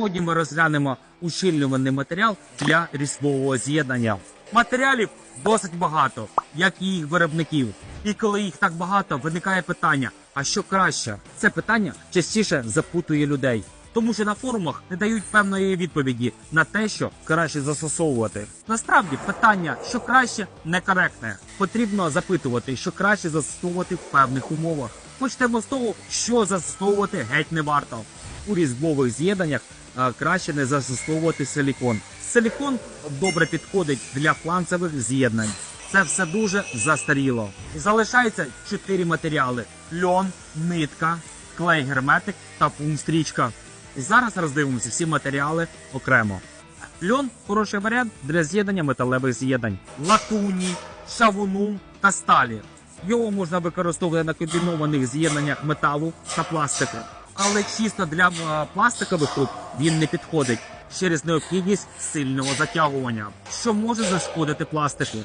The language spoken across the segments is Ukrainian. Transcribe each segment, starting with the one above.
Сьогодні ми розглянемо ущільнюваний матеріал для різьбового з'єднання. Матеріалів досить багато, як і їх виробників. І коли їх так багато, виникає питання: а що краще? Це питання частіше запутує людей. Тому що на форумах не дають певної відповіді на те, що краще застосовувати. Насправді питання, що краще, некоректне. Потрібно запитувати, що краще застосовувати в певних умовах. Почнемо з того, що застосовувати геть не варто. У різьбових з'єднаннях краще не застосовувати силікон. Силікон добре підходить для фланцевих з'єднань. Це все дуже застаріло. Залишається чотири матеріали: льон, нитка, клей герметик та фум-стрічка. Зараз роздивимося всі матеріали окремо. Льон хороший варіант для з'єднання металевих з'єднань, латуні, шавуну та сталі. Його можна використовувати на комбінованих з'єднаннях металу та пластику. Але чисто для е, пластикових труб він не підходить через необхідність сильного затягування, що може зашкодити пластику.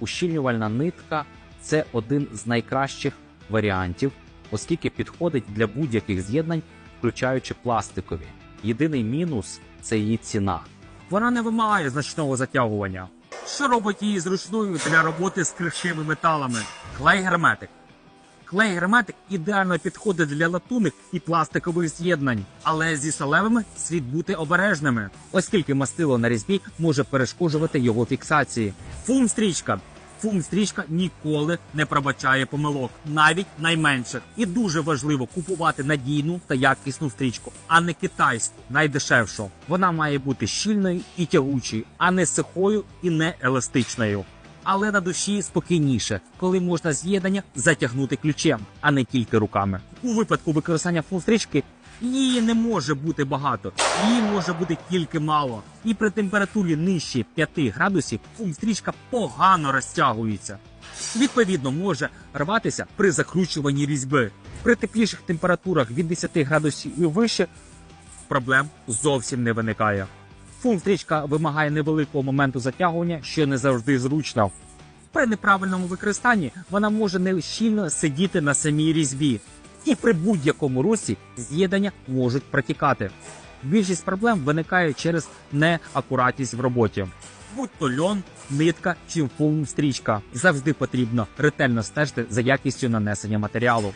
Ущільнювальна нитка це один з найкращих варіантів, оскільки підходить для будь-яких з'єднань, включаючи пластикові. Єдиний мінус це її ціна. Вона не вимагає значного затягування, що робить її зручною для роботи з крихкими металами. Клей герметик. Клей герметик ідеально підходить для латунних і пластикових з'єднань, але зі сталевими слід бути обережними, оскільки мастило на різьбі може перешкоджувати його фіксації. Фум-стрічка. Фум-стрічка ніколи не пробачає помилок, навіть найменших. І дуже важливо купувати надійну та якісну стрічку, а не китайську, найдешевшу. Вона має бути щільною і тягучою, а не сухою і не еластичною. Але на душі спокійніше, коли можна з'єднання затягнути ключем, а не тільки руками. У випадку використання фул-стрічки її не може бути багато, її може бути тільки мало. І при температурі нижче 5 градусів фум-стрічка погано розтягується. Відповідно, може рватися при закручуванні різьби. При тепліших температурах від 10 градусів і вище проблем зовсім не виникає. Фум-стрічка вимагає невеликого моменту затягування, що не завжди зручно. При неправильному використанні вона може нещільно сидіти на самій різьбі, і при будь-якому русі з'єднання можуть протікати. Більшість проблем виникає через неакуратність в роботі. Будь то льон, нитка чи фум-стрічка. Завжди потрібно ретельно стежити за якістю нанесення матеріалу.